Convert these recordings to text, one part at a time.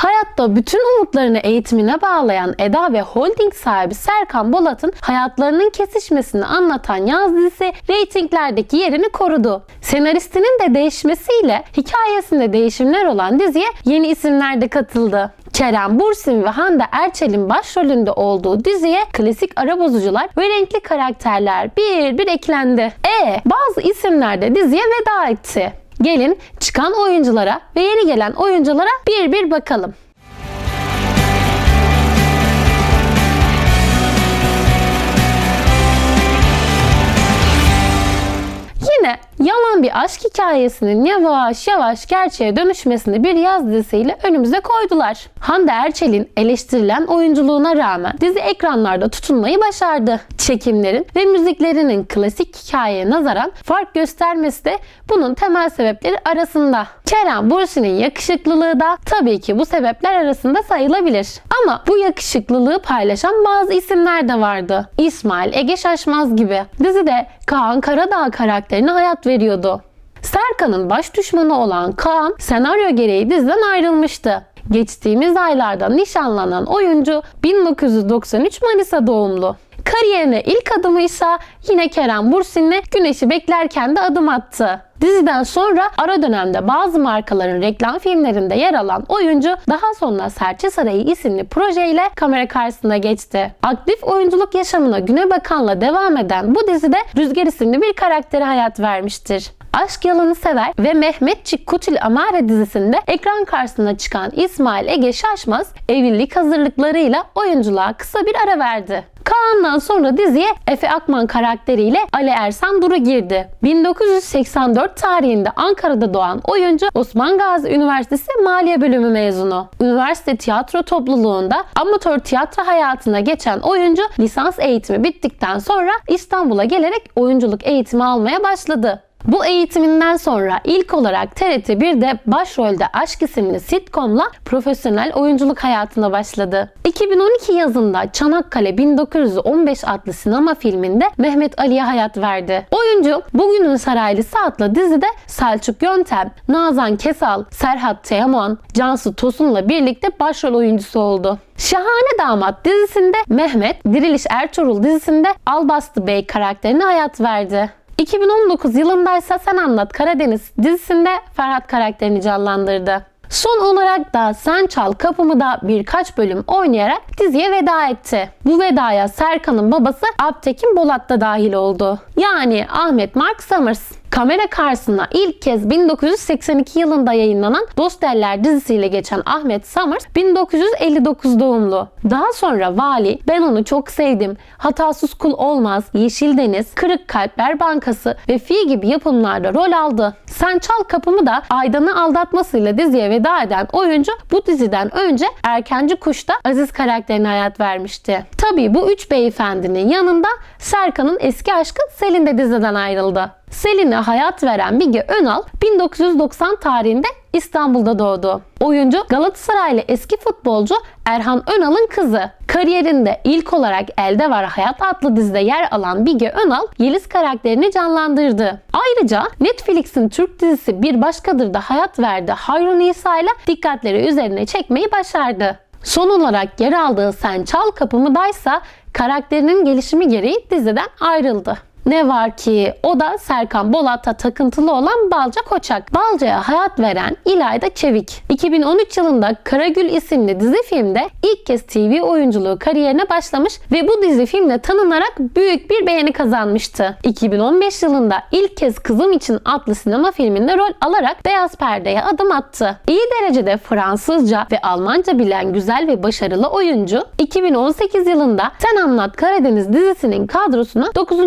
Hayatta bütün umutlarını eğitimine bağlayan Eda ve holding sahibi Serkan Bolat'ın hayatlarının kesişmesini anlatan yaz dizisi reytinglerdeki yerini korudu. Senaristinin de değişmesiyle hikayesinde değişimler olan diziye yeni isimler de katıldı. Kerem Bursin ve Hande Erçel'in başrolünde olduğu diziye klasik ara bozucular ve renkli karakterler bir bir eklendi. E bazı isimler de diziye veda etti. Gelin çıkan oyunculara ve yeni gelen oyunculara bir bir bakalım. Yalan bir aşk hikayesinin yavaş yavaş gerçeğe dönüşmesini bir yaz dizisiyle önümüze koydular. Hande Erçel'in eleştirilen oyunculuğuna rağmen dizi ekranlarda tutunmayı başardı. Çekimlerin ve müziklerinin klasik hikayeye nazaran fark göstermesi de bunun temel sebepleri arasında. Kerem Bürsin'in yakışıklılığı da tabii ki bu sebepler arasında sayılabilir. Ama bu yakışıklılığı paylaşan bazı isimler de vardı. İsmail Ege Şaşmaz gibi. Dizide Kaan Karadağ karakterine hayat veriyordu. Serkan'ın baş düşmanı olan Kaan senaryo gereği diziden ayrılmıştı. Geçtiğimiz aylarda nişanlanan oyuncu 1993 Manisa doğumlu. Kariyerine ilk adımı ise yine Kerem Bürsin'le Güneş'i beklerken de adım attı. Diziden sonra ara dönemde bazı markaların reklam filmlerinde yer alan oyuncu daha sonra Serçe Sarayı isimli projeyle kamera karşısına geçti. Aktif oyunculuk yaşamına Güne Bakan'la devam eden bu dizide Rüzgar isimli bir karaktere hayat vermiştir. Aşk Yalanı Sever ve Mehmetçik Kutul Amare dizisinde ekran karşısına çıkan İsmail Ege Şaşmaz evlilik hazırlıklarıyla oyunculuğa kısa bir ara verdi. Kaan'dan sonra diziye Efe Akman karakteriyle Ali Ersan Duru girdi. 1984 tarihinde Ankara'da doğan oyuncu Osman Gazi Üniversitesi Maliye Bölümü mezunu. Üniversite tiyatro topluluğunda amatör tiyatro hayatına geçen oyuncu lisans eğitimi bittikten sonra İstanbul'a gelerek oyunculuk eğitimi almaya başladı. Bu eğitiminden sonra ilk olarak TRT 1'de başrolde Aşk isimli sitcomla profesyonel oyunculuk hayatına başladı. 2012 yazında Çanakkale 1915 adlı sinema filminde Mehmet Ali'ye hayat verdi. Oyuncu Bugünün Saraylısı adlı dizide Selçuk Yöntem, Nazan Kesal, Serhat Teoman, Cansu Tosun'la birlikte başrol oyuncusu oldu. Şahane Damat dizisinde Mehmet, Diriliş Ertuğrul dizisinde Albastı Bey karakterine hayat verdi. 2019 yılında ise Sen Anlat Karadeniz dizisinde Ferhat karakterini canlandırdı. Son olarak da Sen Çal Kapımı birkaç bölüm oynayarak diziye veda etti. Bu vedaya Serkan'ın babası Alptekin Bolat da dahil oldu. Yani Ahmet Mark Summers. Kamera karşısına ilk kez 1982 yılında yayınlanan Dost Eller dizisiyle geçen Ahmet Summers 1959 doğumlu. Daha sonra Vali, Ben Onu Çok Sevdim, Hatasız Kul Olmaz, Yeşil Deniz, Kırık Kalpler Bankası ve Fi gibi yapımlarda rol aldı. Sen Çal Kapımı da Aydan'ı aldatmasıyla diziye veda eden oyuncu bu diziden önce Erkenci Kuş'ta Aziz karakterine hayat vermişti. Tabii bu üç beyefendinin yanında Serkan'ın eski aşkı Selin de diziden ayrıldı. Selin'e hayat veren Bige Önal 1990 tarihinde İstanbul'da doğdu. Oyuncu Galatasaraylı eski futbolcu Erhan Önal'ın kızı. Kariyerinde ilk olarak Elde Var Hayat adlı dizide yer alan Bige Önal, Yeliz karakterini canlandırdı. Ayrıca Netflix'in Türk dizisi Bir Başkadır da hayat verdi Hayrun İsa ile dikkatleri üzerine çekmeyi başardı. Son olarak yer aldığı Sen Çal Kapımı'daysa karakterinin gelişimi gereği diziden ayrıldı. Ne var ki o da Serkan Bolat'a takıntılı olan Balca Koçak. Balca'ya hayat veren İlayda Çevik. 2013 yılında Karagül isimli dizi filmde ilk kez TV oyunculuğu kariyerine başlamış ve bu dizi filmle tanınarak büyük bir beğeni kazanmıştı. 2015 yılında ilk kez Kızım için adlı sinema filminde rol alarak beyaz perdeye adım attı. İyi derecede Fransızca ve Almanca bilen güzel ve başarılı oyuncu 2018 yılında Sen Anlat Karadeniz dizisinin kadrosuna 9.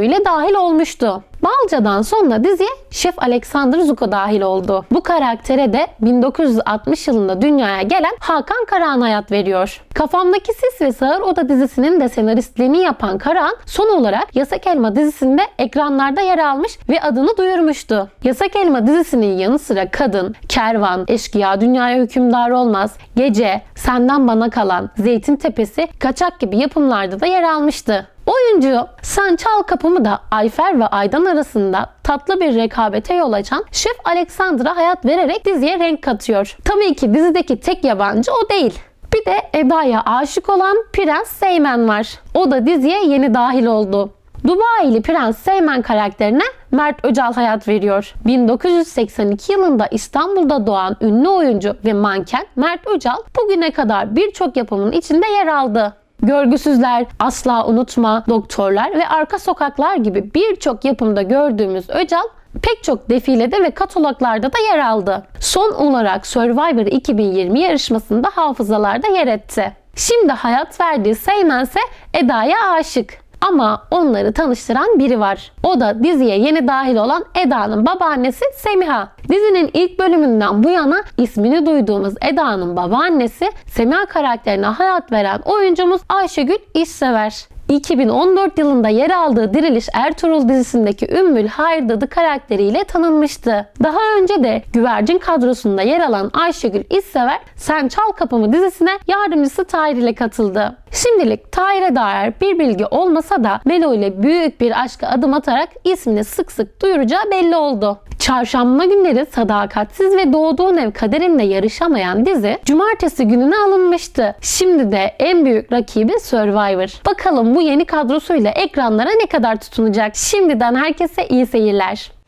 bölümüyle dahil olmuştu. Balca'dan sonra diziye Şef Alexander Zuko dahil oldu. Bu karaktere de 1960 yılında dünyaya gelen Hakan Karahan hayat veriyor. Kafamdaki Sis ve Sağır Oda dizisinin de senaristliğini yapan Karahan son olarak Yasak Elma dizisinde ekranlarda yer almış ve adını duyurmuştu. Yasak Elma dizisinin yanı sıra Kadın, Kervan, Eşkıya Dünyaya Hükümdar Olmaz, Gece, Senden Bana Kalan, Zeytin Tepesi, Kaçak gibi yapımlarda da yer almıştı. Oyuncu Sen Çal Kapımı da Ayfer ve Aydan arasında tatlı bir rekabete yol açan Şef Alexander'a hayat vererek diziye renk katıyor. Tabii ki dizideki tek yabancı o değil. Bir de Eda'ya aşık olan Prens Seymen var. O da diziye yeni dahil oldu. Dubai'li Prens Seymen karakterine Mert Öcal hayat veriyor. 1982 yılında İstanbul'da doğan ünlü oyuncu ve manken Mert Öcal bugüne kadar birçok yapımın içinde yer aldı. Görgüsüzler, Asla Unutma, Doktorlar ve Arka Sokaklar gibi birçok yapımda gördüğümüz Öcal pek çok defilede ve kataloglarda da yer aldı. Son olarak Survivor 2020 yarışmasında hafızalarda yer etti. Şimdi hayat verdiği Seymen ise Eda'ya aşık. Ama onları tanıştıran biri var. O da diziye yeni dahil olan Eda'nın babaannesi Semiha. Dizinin ilk bölümünden bu yana ismini duyduğumuz Eda'nın babaannesi Semiha karakterine hayat veren oyuncumuz Ayşegül İşsever. 2014 yılında yer aldığı Diriliş Ertuğrul dizisindeki Ümmül Hayırdadı karakteriyle tanınmıştı. Daha önce de Güvercin kadrosunda yer alan Ayşegül İşsever Sen Çal Kapımı dizisine yardımcısı Tahir ile katıldı. Şimdilik Tahir'e dair bir bilgi olmasa da Melo ile büyük bir aşka adım atarak ismini sık sık duyuracağı belli oldu. Çarşamba günleri sadakatsiz ve doğduğun ev kaderinde yarışamayan dizi cumartesi gününe alınmıştı. Şimdi de en büyük rakibi Survivor. Bakalım bu yeni kadrosuyla ekranlara ne kadar tutunacak? Şimdiden herkese iyi seyirler.